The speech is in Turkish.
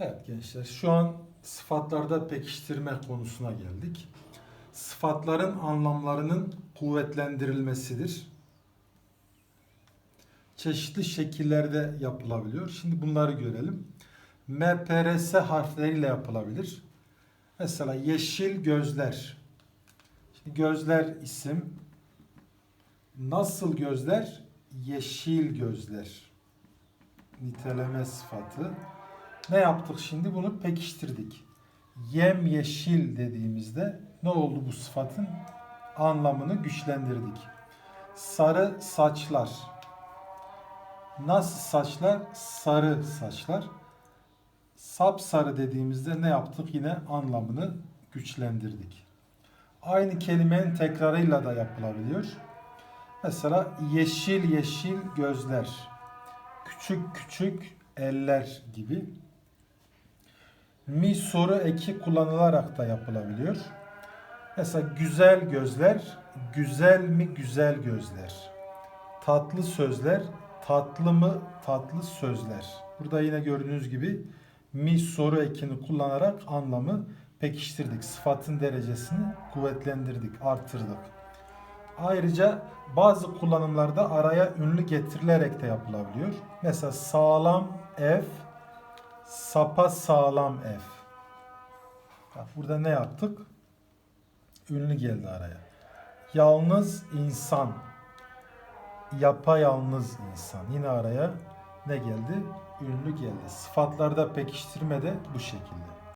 Evet gençler şu an sıfatlarda pekiştirme konusuna geldik. Sıfatların anlamlarının kuvvetlendirilmesidir. Çeşitli şekillerde yapılabiliyor. Şimdi bunları görelim. MPRS harfleriyle yapılabilir. Mesela yeşil gözler. Şimdi gözler isim. Nasıl gözler? Yeşil gözler. Niteleme sıfatı. Ne yaptık şimdi? Bunu pekiştirdik. Yem yeşil dediğimizde ne oldu bu sıfatın? Anlamını güçlendirdik. Sarı saçlar. Nasıl saçlar? Sarı saçlar. Sapsarı dediğimizde ne yaptık? Yine anlamını güçlendirdik. Aynı kelimenin tekrarıyla da yapılabiliyor. Mesela yeşil yeşil gözler, küçük küçük eller gibi. Mi soru eki kullanılarak da yapılabiliyor. Mesela güzel gözler, güzel mi güzel gözler. Tatlı sözler, tatlı mı tatlı sözler. Burada yine gördüğünüz gibi mi soru ekini kullanarak anlamı pekiştirdik. Sıfatın derecesini kuvvetlendirdik, artırdık. Ayrıca bazı kullanımlarda araya ünlü getirilerek de yapılabiliyor. Mesela sağlam ev, sapa sağlam. Bak burada ne yaptık? Ünlü geldi araya. Yalnız insan, yapayalnız insan. Yine araya ne geldi? Ünlü geldi. Sıfatlarda pekiştirme de bu şekilde.